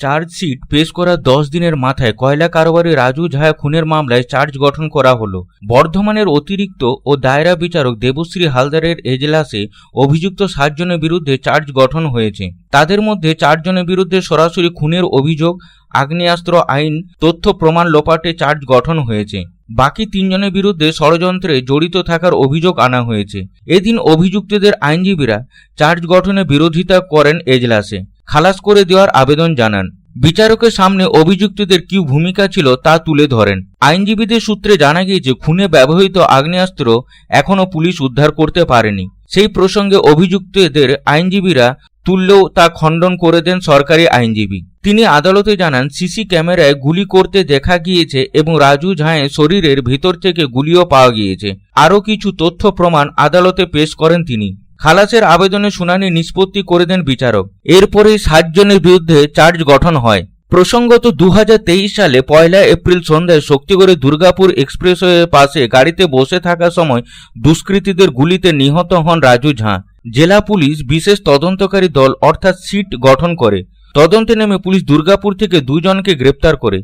Chargesheet পেশ করার দশ দিনের মাথায় কয়লা কারবারি রাজু ঝায়া খুনের মামলায় চার্জ গঠন করা হলো। বর্ধমানের অতিরিক্ত ও দায়রা বিচারক দেবশ্রী হালদারের এজলাসে অভিযুক্ত সাতজনের বিরুদ্ধে চার্জ গঠন হয়েছে। তাদের মধ্যে চারজনের বিরুদ্ধে সরাসরি খুনের অভিযোগ, আগ্নেয়াস্ত্র আইন, তথ্য প্রমাণ লোপাটে চার্জ গঠন হয়েছে। বাকি তিনজনের বিরুদ্ধে ষড়যন্ত্রে জড়িত থাকার অভিযোগ আনা হয়েছে। এদিন অভিযুক্তদের আইনজীবীরা চার্জ গঠনে বিরোধিতা করেন এজলাসে। খালাস করে দেওয়ার আবেদন জানান। বিচারকের সামনে অভিযুক্তদের কি ভূমিকা ছিল তা তুলে ধরেন। আইনজীবীদের সূত্রে জানা গিয়েছে, খুনে ব্যবহৃত আগ্নেয়াস্ত্র এখনও পুলিশ উদ্ধার করতে পারেনি। সেই প্রসঙ্গে অভিযুক্তদের আইনজীবীরা তুললেও তা খণ্ডন করে দেন সরকারি আইনজীবী। তিনি আদালতে জানান, সিসি ক্যামেরায় গুলি করতে দেখা গিয়েছে এবং রাজু ঝাঁয়ের শরীরের ভিতর থেকে গুলিও পাওয়া গিয়েছে। আরও কিছু তথ্য প্রমাণ আদালতে পেশ করেন তিনি। খালাসের আবেদনে শুনানি নিষ্পত্তি করে দেন বিচারক। এরপরেই সাতজনের বিরুদ্ধে চার্জ গঠন হয়। প্রসঙ্গত দু হাজার তেইশ সালে পয়লা এপ্রিল সন্ধ্যায় শক্তিগড়ে দুর্গাপুর এক্সপ্রেসওয়ের পাশে গাড়িতে বসে থাকার সময় দুষ্কৃতীদের গুলিতে নিহত হন রাজু ঝাঁ। জেলা পুলিশ বিশেষ তদন্তকারী দল অর্থাৎ সিট গঠন করে। তদন্তে নেমে পুলিশ দুর্গাপুর থেকে দুজনকে গ্রেপ্তার করে।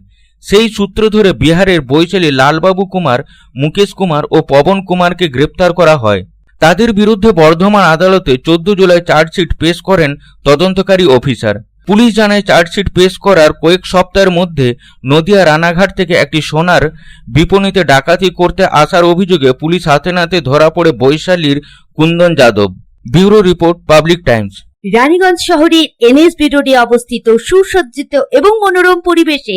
সেই সূত্র ধরে বিহারের বৈশালী লালবাবু কুমার, মুকেশ কুমার ও পবন কুমারকে গ্রেপ্তার করা হয়। তাদের বিরুদ্ধে বর্ধমান আদালতে চোদ্দ জুলাই চার্জশিট পেশ করেন তদন্তকারী অফিসার। পুলিশ জানায় চার্জশিট পেশ করার কয়েক সপ্তাহের মধ্যে নদিয়া রানাঘাট থেকে একটি সোনার বিপণীতে ডাকাতি করতে আসার অভিযোগে পুলিশ হাতে নাতে ধরা পড়ে বৈশালীর Kundan Yadav. Bureau report, public times. Raniganj শহরের এনএসবি রোডে অবস্থিত সুসজ্জিত এবং মনোরম পরিবেশে